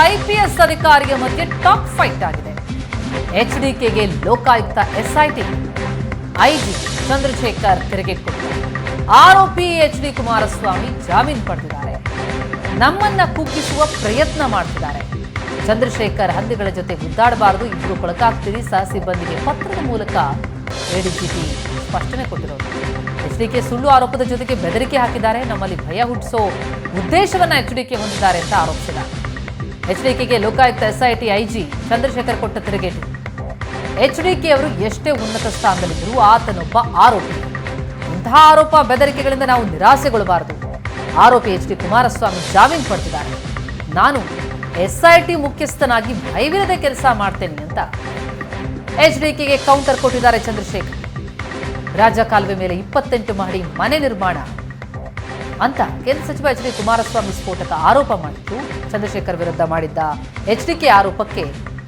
IPS ಅಧಿಕಾರಿಯ ಮಧ್ಯೆ top fight ಆಗಿದೆ. ಎಚ್ಡಿಕೆಗೆ ಲೋಕಾಯುಕ್ತ ಎಸ್ಐಟಿ ಐಜಿ ಚಂದ್ರಶೇಖರ್ ತಿರುಗೇಟ್ಕೊಟ್ಟಿದ್ದಾರೆ ಆರೋಪಿ ಎಚ್ ಡಿ ಕುಮಾರಸ್ವಾಮಿ ಜಾಮೀನು ಪಡೆದಿದ್ದಾರೆ. ನಮ್ಮನ್ನ ಕುಗ್ಗಿಸುವ ಪ್ರಯತ್ನ ಮಾಡ್ತಿದ್ದಾರೆ. ಚಂದ್ರಶೇಖರ್ ಹಂದಿಗಳ ಜೊತೆ ಗುದ್ದಾಡಬಾರದು ಇಬ್ಬರು ಕೊಳಕಾಗ್ತೀರಿ ಸಹ ಸಿಬ್ಬಂದಿಗೆ ಪತ್ರದ ಮೂಲಕ ಎಡಿಜಿಪಿ ಸ್ಪಷ್ಟನೆ ಕೊಟ್ಟಿರೋದು. ಎಚ್ಡಿಕೆ ಸುಳ್ಳು ಆರೋಪದ ಜೊತೆಗೆ ಬೆದರಿಕೆ ಹಾಕಿದ್ದಾರೆ. ನಮ್ಮಲ್ಲಿ ಭಯ ಹುಟ್ಟಿಸೋ ಉದ್ದೇಶವನ್ನ ಕೆ ಹೊಂದಿದ್ದಾರೆ ಅಂತ ಆರೋಪಿಸಿದ್ದಾರೆ. ಎಚ್ಡಿಕೆಗೆ ಲೋಕಾಯುಕ್ತ ಎಸ್ಐಟಿ ಐಜಿ ಚಂದ್ರಶೇಖರ್ ಕೊಟ್ಟ ತಿರುಗೇಟು. ಎಚ್ಡಿಕೆ ಅವರು ಎಷ್ಟೇ ಉನ್ನತ ಸ್ಥಾನದಲ್ಲಿದ್ದರೂ ಆತನೊಬ್ಬ ಆರೋಪಿ. ಇಂತಹ ಆರೋಪ ಬೆದರಿಕೆಗಳಿಂದ ನಾವು ನಿರಾಸೆಗೊಳ್ಳಬಾರದು. ಆರೋಪಿ ಎಚ್ ಡಿ ಕುಮಾರಸ್ವಾಮಿ ಜಾಮೀನು ಪಡೆದಿದ್ದಾರೆ. ನಾನು ಎಸ್ಐಟಿ ಮುಖ್ಯಸ್ಥನಾಗಿ ಭಯವಿಲ್ಲದೆ ಕೆಲಸ ಮಾಡ್ತೇನೆ ಅಂತ ಎಚ್ಡಿಕೆಗೆ ಕೌಂಟರ್ ಕೊಟ್ಟಿದ್ದಾರೆ ಚಂದ್ರಶೇಖರ್. ರಾಜ ಕಾಲುವೆ ಮೇಲೆ ಇಪ್ಪತ್ತೆಂಟು ಮಹಡಿ ಮನೆ ನಿರ್ಮಾಣ. ಅಂತ ಕೇಂದ್ರ ಸಚಿವ ಎಚ್ ಡಿ ಕುಮಾರಸ್ವಾಮಿ ಸ್ಫೋಟಕ ಆರೋಪ ಮಾಡಿದ್ದು ಚಂದ್ರಶೇಖರ್ ವಿರುದ್ಧ ಮಾಡಿದ್ದ ಎಚ್ ಡಿಕೆ ಆರೋಪಕ್ಕೆ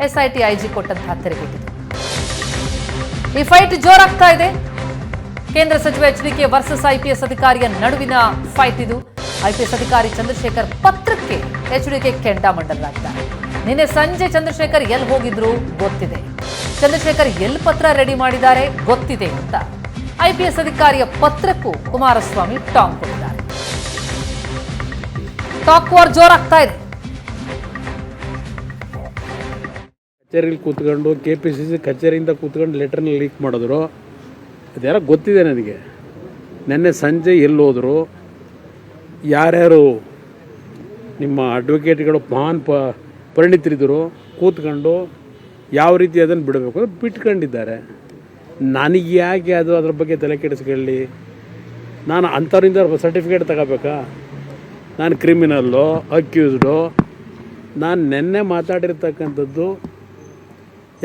ಎಸ್ಐಟಿ ಐಜಿ ಕೊಟ್ಟಂತಹ ತೆರೆಗೆಟ್ಟಿತು ಈ ಫೈಟ್ ಜೋರಾಗ್ತಾ ಇದೆ. ಕೇಂದ್ರ ಸಚಿವ ಎಚ್ ಡಿಕೆ ವರ್ಸಸ್ ಐಪಿಎಸ್ ಅಧಿಕಾರಿಯ ನಡುವಿನ ಫೈಟ್ ಇದು. ಐಪಿಎಸ್ ಅಧಿಕಾರಿ ಚಂದ್ರಶೇಖರ್ ಪತ್ರಕ್ಕೆ ಎಚ್ ಡಿಕೆ ಕೆಂಡಾಮಂಡಲಾಗಿದ್ದಾರೆ ನಿನ್ನೆ ಸಂಜೆ ಚಂದ್ರಶೇಖರ್ ಎಲ್ಲಿ ಹೋಗಿದ್ರು ಗೊತ್ತಿದೆ. ಚಂದ್ರಶೇಖರ್ ಎಲ್ಲಿ ಪತ್ರ ರೆಡಿ ಮಾಡಿದ್ದಾರೆ ಗೊತ್ತಿದೆ ಅಂತ. ಐಪಿಎಸ್ ಅಧಿಕಾರಿಯ ಪತ್ರಕ್ಕೂ ಕುಮಾರಸ್ವಾಮಿ ಟಾಂಗ್ ಕೊಟ್ಟಿದ್ದಾರೆ. ಟಾಕ್ ವಾರ್ ಜೋರಾಗ್ತಾ ಇದೆ. ಕಚೇರಿಲಿ ಕೂತ್ಕೊಂಡು ಕೆ ಪಿ ಸಿ ಸಿ ಕಚೇರಿಯಿಂದ ಕೂತ್ಕೊಂಡು ಲೆಟರ್ನ ಲೀಕ್ ಮಾಡಿದ್ರು. ಅದೆಲ್ಲ ಗೊತ್ತಿದೆ ನನಗೆ. ನಿನ್ನೆ ಸಂಜೆ ಎಲ್ಲಿ ಹೋದರು? ಯಾರ್ಯಾರು ನಿಮ್ಮ ಅಡ್ವೊಕೇಟ್ಗಳು ಮಹಾನ್ ಪ, ಪರಿಣಿತರಿದ್ದರು? ಕೂತ್ಕೊಂಡು ಯಾವ ರೀತಿ ಅದನ್ನು ಬಿಡಬೇಕು ಅಂತ ಬಿಟ್ಕೊಂಡಿದ್ದಾರೆ. ನನಗೆ ಯಾಕೆ ಅದು ಅದ್ರ ಬಗ್ಗೆ ತಲೆ ಕೆಡಿಸ್ಕೊಳ್ಳಿ? ನಾನು ಅಂಥವ್ರಿಂದ ಸರ್ಟಿಫಿಕೇಟ್ ತಗೋಬೇಕಾ? ನಾನು ಕ್ರಿಮಿನಲ್ಲು, ಅಕ್ಯೂಸ್ಡು, ನಾನು ನಿನ್ನೆ ಮಾತಾಡಿರ್ತಕ್ಕಂಥದ್ದು,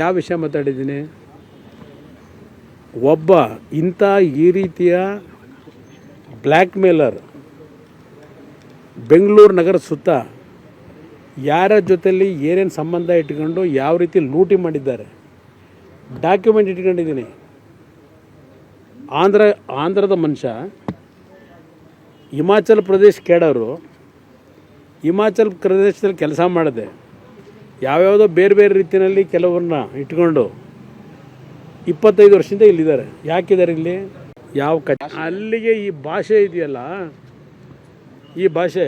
ಯಾವ ವಿಷಯ ಮಾತಾಡಿದ್ದೀನಿ? ಒಬ್ಬ ಇಂಥ ಈ ರೀತಿಯ ಬ್ಲ್ಯಾಕ್ ಮೇಲರ್ ಬೆಂಗಳೂರು ನಗರ ಸುತ್ತ ಯಾರ ಜೊತೆಯಲ್ಲಿ ಏನೇನು ಸಂಬಂಧ ಇಟ್ಕೊಂಡು ಯಾವ ರೀತಿ ಲೂಟಿ ಮಾಡಿದ್ದಾರೆ, ಡಾಕ್ಯುಮೆಂಟ್ ಇಟ್ಕೊಂಡಿದ್ದೀನಿ. ಆಂಧ್ರ, ಆಂಧ್ರದ ಮನುಷ್ಯ ಹಿಮಾಚಲ್ ಪ್ರದೇಶ ಕೇಡೋರು ಹಿಮಾಚಲ್ ಪ್ರದೇಶದಲ್ಲಿ ಕೆಲಸ ಮಾಡಿದೆ, ಯಾವ್ಯಾವುದೋ ಬೇರೆ ಬೇರೆ ರೀತಿಯಲ್ಲಿ ಕೆಲವ್ರನ್ನ ಇಟ್ಕೊಂಡು ಇಪ್ಪತ್ತೈದು ವರ್ಷದಿಂದ ಇಲ್ಲಿದ್ದಾರೆ. ಯಾಕಿದ್ದಾರೆ ಇಲ್ಲಿ? ಯಾವ ಕ, ಅಲ್ಲಿಗೆ ಈ ಭಾಷೆ ಇದೆಯಲ್ಲ? ಈ ಭಾಷೆ,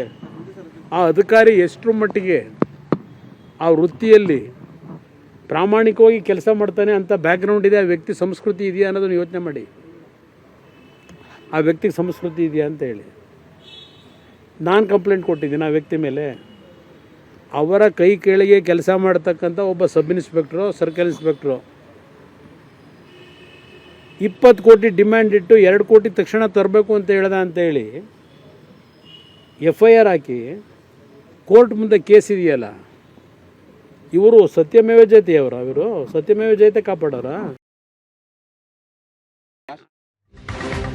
ಆ ಅಧಿಕಾರಿ ಎಷ್ಟರ ಮಟ್ಟಿಗೆ ಆ ವೃತ್ತಿಯಲ್ಲಿ ಪ್ರಾಮಾಣಿಕವಾಗಿ ಕೆಲಸ ಮಾಡ್ತಾನೆ ಅಂತ ಬ್ಯಾಕ್ಗ್ರೌಂಡ್ ಇದೆ, ಆ ವ್ಯಕ್ತಿ ಸಂಸ್ಕೃತಿ ಇದೆಯಾ ಅನ್ನೋದನ್ನು ಯೋಚನೆ ಮಾಡಿ. ಆ ವ್ಯಕ್ತಿಗೆ ಸಂಸ್ಕೃತಿ ಇದೆಯಾ ಅಂತ ಹೇಳಿ. ನಾನು ಕಂಪ್ಲೇಂಟ್ ಕೊಟ್ಟಿದ್ದೀನಿ ಆ ವ್ಯಕ್ತಿ ಮೇಲೆ. ಅವರ ಕೈ ಕೆಳಗೆ ಕೆಲಸ ಮಾಡ್ತಕ್ಕಂಥ ಒಬ್ಬ ಸಬ್ ಇನ್ಸ್ಪೆಕ್ಟ್ರು ಸರ್ಕಲ್ ಇನ್ಸ್ಪೆಕ್ಟ್ರು. ಇಪ್ಪತ್ತು ಕೋಟಿ ಡಿಮ್ಯಾಂಡ್ ಇಟ್ಟು ಎರಡು ಕೋಟಿ ತಕ್ಷಣ ತರಬೇಕು ಅಂತ ಹೇಳ್ದ ಅಂತೇಳಿ ಎಫ್ ಐ ಆರ್ ಹಾಕಿ ಕೋರ್ಟ್ ಮುಂದೆ ಕೇಸ್ ಇದೆಯಲ್ಲ? ಇವರು ಸತ್ಯಮೇವ ಜಯತೆ ಅವರು, ಇವರು ಸತ್ಯಮೇವ ಜಯತೆ ಕಾಪಾಡೋರಾ?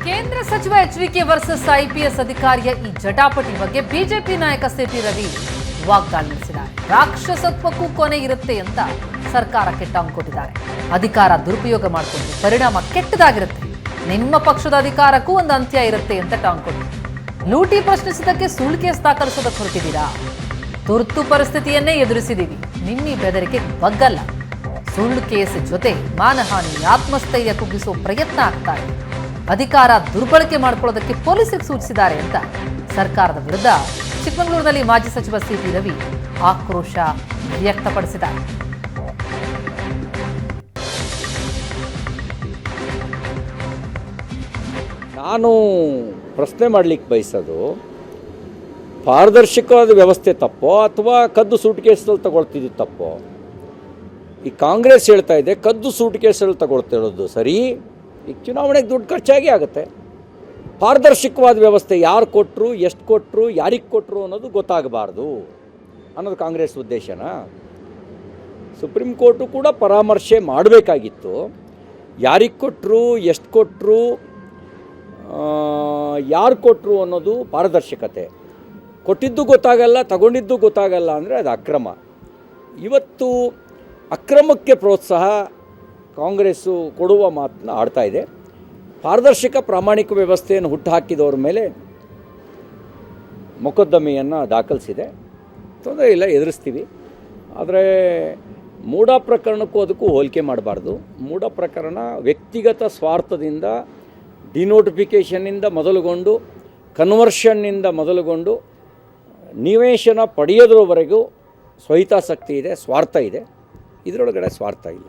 ಕೇಂದ್ರ ಸಚಿವ H V K versus IPS ಅಧಿಕಾರಿಯ ಈ ಜಟಾಪಟಿ ಬಗ್ಗೆ ಬಿಜೆಪಿ ನಾಯಕ ಸಿಟಿ ರವಿ ವಾಗ್ದಾಳಿ ನಡೆಸಿದ್ದಾರೆ. ರಾಕ್ಷಸತ್ವಕ್ಕೂ ಕೊನೆ ಇರುತ್ತೆ ಅಂತ ಸರ್ಕಾರಕ್ಕೆ ಟಾಂಗ್ ಕೊಟ್ಟಿದ್ದಾರೆ. ಅಧಿಕಾರ ದುರುಪಯೋಗ ಮಾಡಿಕೊಂಡು ಪರಿಣಾಮ ಕೆಟ್ಟದಾಗಿರುತ್ತೆ. ನಿಮ್ಮ ಪಕ್ಷದ ಅಧಿಕಾರಕ್ಕೂ ಒಂದು ಅಂತ್ಯ ಇರುತ್ತೆ ಅಂತ ಟಾಂಗ್ ಕೊಟ್ಟರು ಲೂಟಿ ಪ್ರಶ್ನಿಸಿದ್ದಕ್ಕೆ ಸುಳ್ಳು ಕೇಸ್ ದಾಖಲಿಸೋದಕ್ಕೆ ಹೊರಟಿದ್ದೀರಾ? ತುರ್ತು ಪರಿಸ್ಥಿತಿಯನ್ನೇ ಎದುರಿಸಿದ್ದೀವಿ. ನಿಮ್ಮ ಬೆದರಿಕೆ ಬಗ್ಗಲ್ಲ. ಸುಳ್ಳು ಕೇಸ್ ಜೊತೆ ಮಾನಹಾನಿ, ಆತ್ಮಸ್ಥೈರ್ಯ ಕುಗ್ಗಿಸುವ ಪ್ರಯತ್ನ ಆಗ್ತಾ ಅಧಿಕಾರ ದುರ್ಬಳಕೆ ಮಾಡಿಕೊಳ್ಳೋದಕ್ಕೆ ಪೊಲೀಸರಿಗೆ ಸೂಚಿಸಿದ್ದಾರೆ ಅಂತ ಸರ್ಕಾರದ ವಿರುದ್ಧ ಚಿಕ್ಕಮಗಳೂರಿನಲ್ಲಿ ಮಾಜಿ ಸಚಿವ ಸಿಟಿ ರವಿ ಆಕ್ರೋಶ ವ್ಯಕ್ತಪಡಿಸಿದ್ದಾರೆ. ನಾನು ಪ್ರಶ್ನೆ ಮಾಡಲಿಕ್ಕೆ ಬಯಸೋದು, ಪಾರದರ್ಶಕವಾದ ವ್ಯವಸ್ಥೆ ತಪ್ಪೋ ಅಥವಾ ಕದ್ದು ಸೂಟ್ ಕೇಸಲ್ಲಿ ತಗೊಳ್ತಿದ್ದು ತಪ್ಪೋ? ಈ ಕಾಂಗ್ರೆಸ್ ಹೇಳ್ತಾ ಇದೆ, ಕದ್ದು ಸೂಟ್ ಕೇಸಲ್ಲಿ ತಗೊಳ್ತಿರೋದು ಸರಿ ಈಗ ಚುನಾವಣೆಗೆ ದುಡ್ಡು ಖರ್ಚಾಗಿ ಆಗುತ್ತೆ. ಪಾರದರ್ಶಕವಾದ ವ್ಯವಸ್ಥೆ ಯಾರು ಕೊಟ್ಟರು ಎಷ್ಟು ಕೊಟ್ಟರು ಯಾರಿಗೆ ಕೊಟ್ಟರು ಅನ್ನೋದು ಗೊತ್ತಾಗಬಾರ್ದು ಅನ್ನೋದು ಕಾಂಗ್ರೆಸ್ ಉದ್ದೇಶನಾ. ಸುಪ್ರೀಂ ಕೋರ್ಟು ಕೂಡ ಪರಾಮರ್ಶೆ ಮಾಡಬೇಕಾಗಿತ್ತು. ಯಾರಿಗೆ ಕೊಟ್ಟರು ಎಷ್ಟು ಕೊಟ್ಟರು ಯಾರು ಕೊಟ್ಟರು ಅನ್ನೋದು ಪಾರದರ್ಶಕತೆ. ಕೊಟ್ಟಿದ್ದು ಗೊತ್ತಾಗಲ್ಲ, ತಗೊಂಡಿದ್ದು ಗೊತ್ತಾಗಲ್ಲ ಅಂದರೆ ಅದು ಅಕ್ರಮ. ಇವತ್ತು ಅಕ್ರಮಕ್ಕೆ ಪ್ರೋತ್ಸಾಹ ಕಾಂಗ್ರೆಸ್ಸು ಕೊಡುವ ಮಾತನ್ನ ಆಡ್ತಾ ಇದೆ. ಪಾರದರ್ಶಕ ಪ್ರಾಮಾಣಿಕ ವ್ಯವಸ್ಥೆಯನ್ನು ಹುಟ್ಟುಹಾಕಿದವ್ರ ಮೇಲೆ ಮೊಕದ್ದಮೆಯನ್ನು ದಾಖಲಿಸಿದೆ. ತೊಂದರೆ ಇಲ್ಲ, ಎದುರಿಸ್ತೀವಿ. ಆದರೆ ಮೂಢ ಪ್ರಕರಣಕ್ಕೂ ಅದಕ್ಕೂ ಹೋಲಿಕೆ ಮಾಡಬಾರ್ದು. ಮೂಢ ಪ್ರಕರಣ ವ್ಯಕ್ತಿಗತ ಸ್ವಾರ್ಥದಿಂದ ಡಿನೋಟಿಫಿಕೇಷನ್ನಿಂದ ಮೊದಲುಗೊಂಡು ಕನ್ವರ್ಷನ್ನಿಂದ ಮೊದಲುಗೊಂಡು, ನಿವೇಶನ ಪಡೆಯೋದ್ರವರೆಗೂ ಸ್ವಹಿತಾಸಕ್ತಿ ಇದೆ, ಸ್ವಾರ್ಥ ಇದೆ. ಇದರೊಳಗಡೆ ಸ್ವಾರ್ಥ ಇಲ್ಲ.